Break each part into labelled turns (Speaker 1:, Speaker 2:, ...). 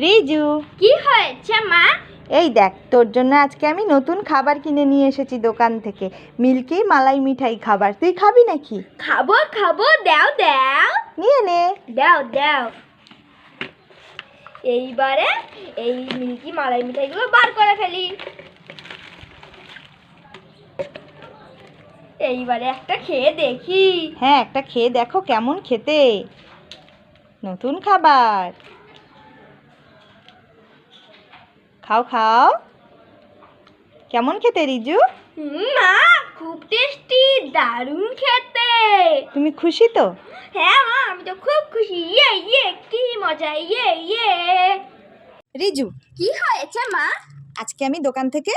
Speaker 1: রিজু।
Speaker 2: কি হয়েছে মা?
Speaker 1: এই দেখ তোর জন্য আজকে আমি নতুন খাবার কিনে নিয়ে এসেছি দোকান থেকে। মিল্কি মালাই মিঠাই খাবার। তুই খাবি নাকি?
Speaker 2: খাব খাব দাও দাও।
Speaker 1: নিয়ে নে।
Speaker 2: দাও দাও। এইবারে এই মিল্কি মালাই মিঠাইগুলো বার করে ফেলি। এইবারে একটা খেয়ে দেখি।
Speaker 1: হ্যাঁ একটা খেয়ে দেখো কেমন খেতে। নতুন খাবার। খাও খাও। কেমন খেতে রিজু?
Speaker 2: মা খুব টেস্টি দারুণ খেতে।
Speaker 1: তুমি খুশি তো?
Speaker 2: হ্যাঁ মা আমি তো খুব খুশি। ইয়ে ইয়ে কি মজা ইয়ে ইয়ে।
Speaker 1: রিজু
Speaker 2: কি হয়েছে মা?
Speaker 1: আজকে আমি দোকান থেকে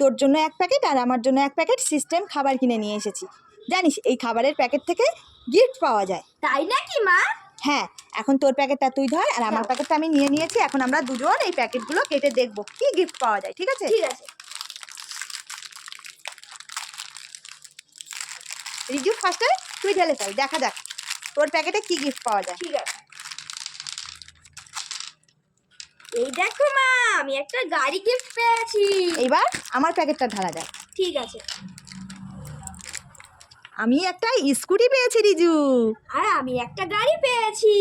Speaker 1: তোর জন্য এক প্যাকেট আর আমার জন্য এক প্যাকেট সিস্টেম খাবার কিনে নিয়ে এসেছি। জানিস এই খাবারের প্যাকেট থেকে গিফট পাওয়া যায়।
Speaker 2: তাই নাকি মা?
Speaker 1: হ্যাঁ এখন তোর প্যাকেটটা তুই ধর আর আমার প্যাকেটটা আমি নিয়ে নিয়েছি এখন আমরা দুজন এই প্যাকেটগুলো কেটে দেখব কি গিফট পাওয়া যায় ঠিক আছে?
Speaker 2: ঠিক আছে।
Speaker 1: রিজু ফার্স্টে তুই ঢেলে ফেল দেখা যাক তোর প্যাকেটে কি গিফট পাওয়া যায়।
Speaker 2: ঠিক আছে। এই দেখো মা আমি একটা গাড়ি গিফট পেয়েছি।
Speaker 1: এইবার আমার প্যাকেটটা ঢালা যাক।
Speaker 2: ঠিক আছে।
Speaker 1: আমি একটা স্কুটি পেয়েছি রিজু।
Speaker 2: আর আমি একটা গাড়ি পেয়েছি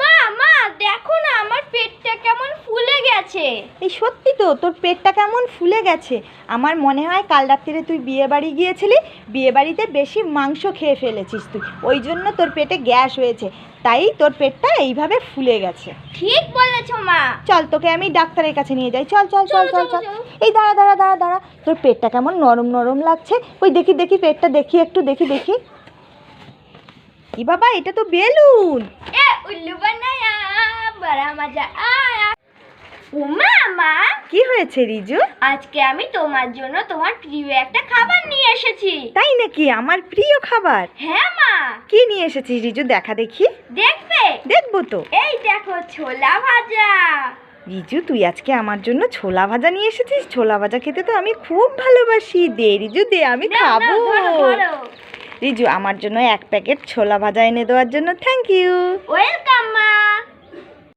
Speaker 2: মা মা দেখো না আমার পেটটা কেমন ফুলে গেছে।
Speaker 1: এই সত্যি তো তোর পেটটা কেমন ফুলে গেছে। আমার মনে হয় কাল রাত্রিরে তুই বিয়ে বাড়ি গিয়েছিলি বিয়ে বাড়িতে বেশি মাংস খেয়ে ফেলেছিস তুই। ওই জন্য তোর পেটে গ্যাস হয়েছে তাই তোর পেটটা এইভাবে ফুলে গেছে।
Speaker 2: ঠিক বলেছ মা।
Speaker 1: চল তোকে আমি ডাক্তারের কাছে নিয়ে যাই। চল চল চল
Speaker 2: চল
Speaker 1: চল এই দাঁড়া দাঁড়া দাঁড়া দাঁড়া। তোর পেটটা কেমন নরম নরম লাগছে? ওই দেখি দেখি পেটটা দেখি একটু দেখি দেখি। কি বাবা এটা তো বেলুন।
Speaker 2: এ উল্লু বানায়া। বড়া মজা আয়া উমা মা
Speaker 1: কি হয়েছে রিজু?
Speaker 2: আজকে আমি তোমার জন্য তোমার প্রিয় একটা খাবার নিয়ে এসেছি।
Speaker 1: তাই নাকি? আমার প্রিয় খাবার?
Speaker 2: হ্যাঁ মা।
Speaker 1: কি নিয়ে এসেছিস রিজু? দেখা দেখি।
Speaker 2: দেখবে?
Speaker 1: দেখব তো।
Speaker 2: এই দেখো ছোলা ভাজা।
Speaker 1: রিজু তুই আজকে আমার জন্য ছোলা ভাজা নিয়ে এসেছিস? ছোলা ভাজা খেতে তো আমি খুব ভালোবাসি। দে রিজু দে আমি খাব। রিজু আমার জন্য এক প্যাকেট ছোলা ভাজা এনে দেওয়ার জন্য থ্যাংক ইউ
Speaker 2: ওয়েলকাম মা।